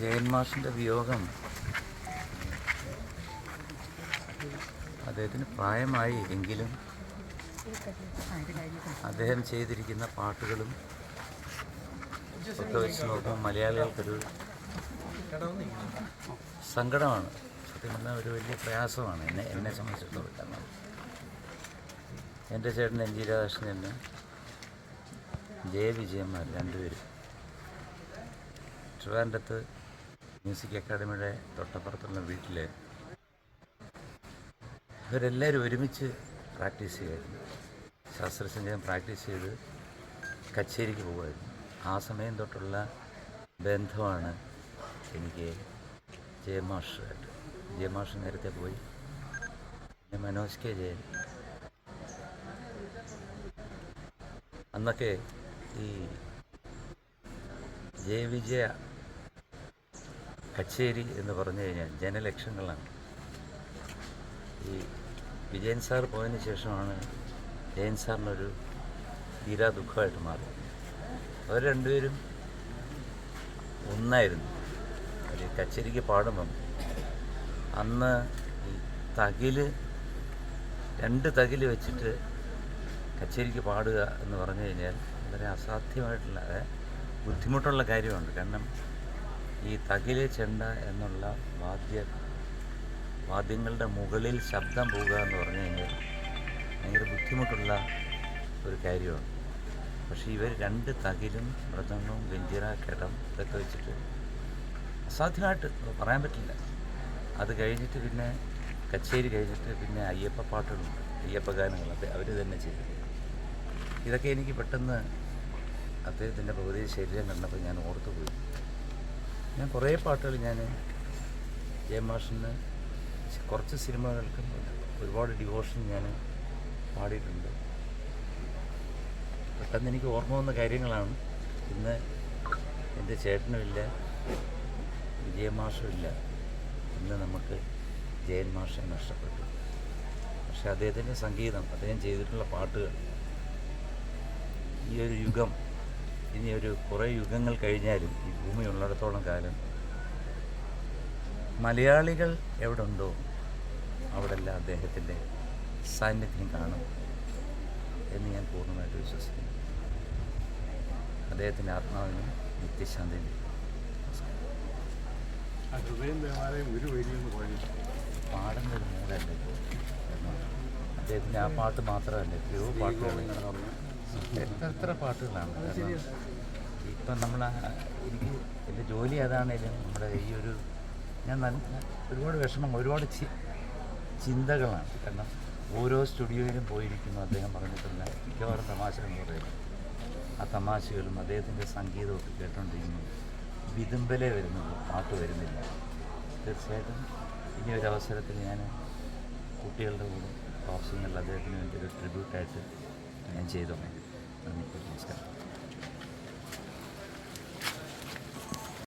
ജയൻ മാഷിന്റെ വിയോഗം. അദ്ദേഹത്തിന് പ്രായമായി എങ്കിലും അദ്ദേഹം ചെയ്തിരിക്കുന്ന പാട്ടുകളും ഒക്കെ വെച്ച് നോക്കുമ്പോൾ മലയാളികൾക്കൊരു സങ്കടമാണ്. സത്യം പറഞ്ഞാൽ ഒരു വലിയ പ്രയാസമാണ് എന്നെ എന്നെ സംബന്ധിച്ചിടത്തോളം. കാരണം എന്റെ ചേട്ടൻ എൻ ജി രാധാകൃഷ്ണന് ജയവിജയന്മാർ രണ്ടുപേരും. ട്രിവാൻഡത്ത് മ്യൂസിക് അക്കാദമിയുടെ തൊട്ടപ്പുറത്തുള്ള വീട്ടിൽ ഇവരെല്ലാവരും ഒരുമിച്ച് പ്രാക്ടീസ് ചെയ്യുമായിരുന്നു. ശാസ്ത്രീയ സംഗീതം പ്രാക്ടീസ് ചെയ്ത് കച്ചേരിക്ക് പോകുമായിരുന്നു. ആ സമയം തൊട്ടുള്ള ബന്ധമാണ് എനിക്ക് ജയമാഷായിട്ട് ജയമാഷ് നേരത്തെ പോയി. പിന്നെ മനോജ് കെ ജയൻ. അന്നൊക്കെ ഈ ജയവിജയ കച്ചേരി എന്ന് പറഞ്ഞു കഴിഞ്ഞാൽ ജനലക്ഷങ്ങളാണ്. ഈ വിജയൻ സാർ പോയതിന് ശേഷമാണ് ജയൻ സാറിനൊരു തീരാ ദുഃഖമായിട്ട് മാറി. അവർ രണ്ടുപേരും ഒന്നായിരുന്നു. അവർ കച്ചേരിക്ക് പാടുമ്പം അന്ന് ഈ തകിൽ രണ്ട് തകിൽ വെച്ചിട്ട് കച്ചേരിക്ക് പാടുക എന്ന് പറഞ്ഞു കഴിഞ്ഞാൽ വളരെ അസാധ്യമായിട്ടുള്ള ബുദ്ധിമുട്ടുള്ള കാര്യമാണ്. കാരണം ഈ തകിൽ ചെണ്ട എന്നുള്ള വാദ്യ വാദ്യങ്ങളുടെ മുകളിൽ ശബ്ദം പോവുക എന്ന് പറഞ്ഞു കഴിഞ്ഞാൽ ഭയങ്കര ബുദ്ധിമുട്ടുള്ള ഒരു കാര്യമാണ്. പക്ഷേ ഇവർ രണ്ട് തകിലും മൃദംഗവും വെഞ്ചിറ കിടം ഇതൊക്കെ വെച്ചിട്ട് അസാധ്യമായിട്ട് പറയാൻ പറ്റില്ല. അത് കഴിഞ്ഞിട്ട് പിന്നെ കച്ചേരി കഴിഞ്ഞിട്ട് പിന്നെ അയ്യപ്പ പാട്ടുകളുണ്ട് അയ്യപ്പ ഗാനങ്ങൾ അവർ തന്നെ ചെയ്തു. ഇതൊക്കെ എനിക്ക് പെട്ടെന്ന് അദ്ദേഹത്തിന്റെ ഭൗതിക ശരീരം കണ്ടപ്പോൾ ഞാൻ ഓർത്തു പോയി ഞാൻ കുറേ പാട്ടുകൾ ഞാൻ ജയമാഷിന് കുറച്ച് സിനിമകൾക്ക് ഒരുപാട് ഡിവോഷൻ ഞാൻ പാടിയിട്ടുണ്ട്. പെട്ടെന്ന് എനിക്ക് ഓർമ്മ വന്ന കാര്യങ്ങളാണ്. ഇന്ന് എന്റെ ചേട്ടനുമില്ല വിജയമാഷുമില്ല ഇന്ന് നമുക്ക് ജയൻ മാഷെ നഷ്ടപ്പെട്ടു. പക്ഷെ അദ്ദേഹത്തിന്റെ സംഗീതം അദ്ദേഹം ചെയ്തിട്ടുള്ള പാട്ടുകൾ ഈ ഒരു യുഗം ഇനി ഒരു കുറേ യുഗങ്ങൾ കഴിഞ്ഞാലും ഈ ഭൂമി ഉള്ളിടത്തോളം കാലം മലയാളികൾ എവിടെ ഉണ്ടോ അവിടെല്ലാം അദ്ദേഹത്തിന്റെ സാന്നിധ്യം കാണും എന്ന് ഞാൻ പൂർണമായിട്ട് വിശ്വസിക്കുന്നു. അദ്ദേഹത്തിന്റെ ആത്മാവിനും നിത്യശാന്തി പാടുന്നൊരു മൂടല്ല അദ്ദേഹത്തിന്റെ ആ പാട്ട് മാത്രമല്ല എത്രയോ പാട്ടുകൾ എത്ര പാട്ടുകളാണ്? ഇപ്പം നമ്മൾ എനിക്ക് എന്റെ ജോലി അതാണേലും നമ്മുടെ ഈ ഒരു ഞാൻ ഒരുപാട് വിഷമം ഒരുപാട് ചിന്തകളാണ്. കാരണം ഓരോ സ്റ്റുഡിയോയിലും പോയിരിക്കുന്നു അദ്ദേഹം പറഞ്ഞിട്ടുള്ള മിക്കവാറും തമാശകൾ പറയുന്നത്. ആ തമാശകളും അദ്ദേഹത്തിന്റെ സംഗീതമൊക്കെ കേട്ടോണ്ടിരിക്കുന്നു. വിതുമ്പലേ വരുന്നുള്ളൂ പാട്ട് വരുന്നില്ല. തീർച്ചയായിട്ടും ഇനി ഒരു അവസരത്തിൽ ഞാൻ കുട്ടികളുടെ കൂടെ സിംഗറിൽ അദ്ദേഹത്തിന് വേണ്ടി ഒരു ട്രിബ്യൂട്ടായിട്ട് J ドメが残りますから。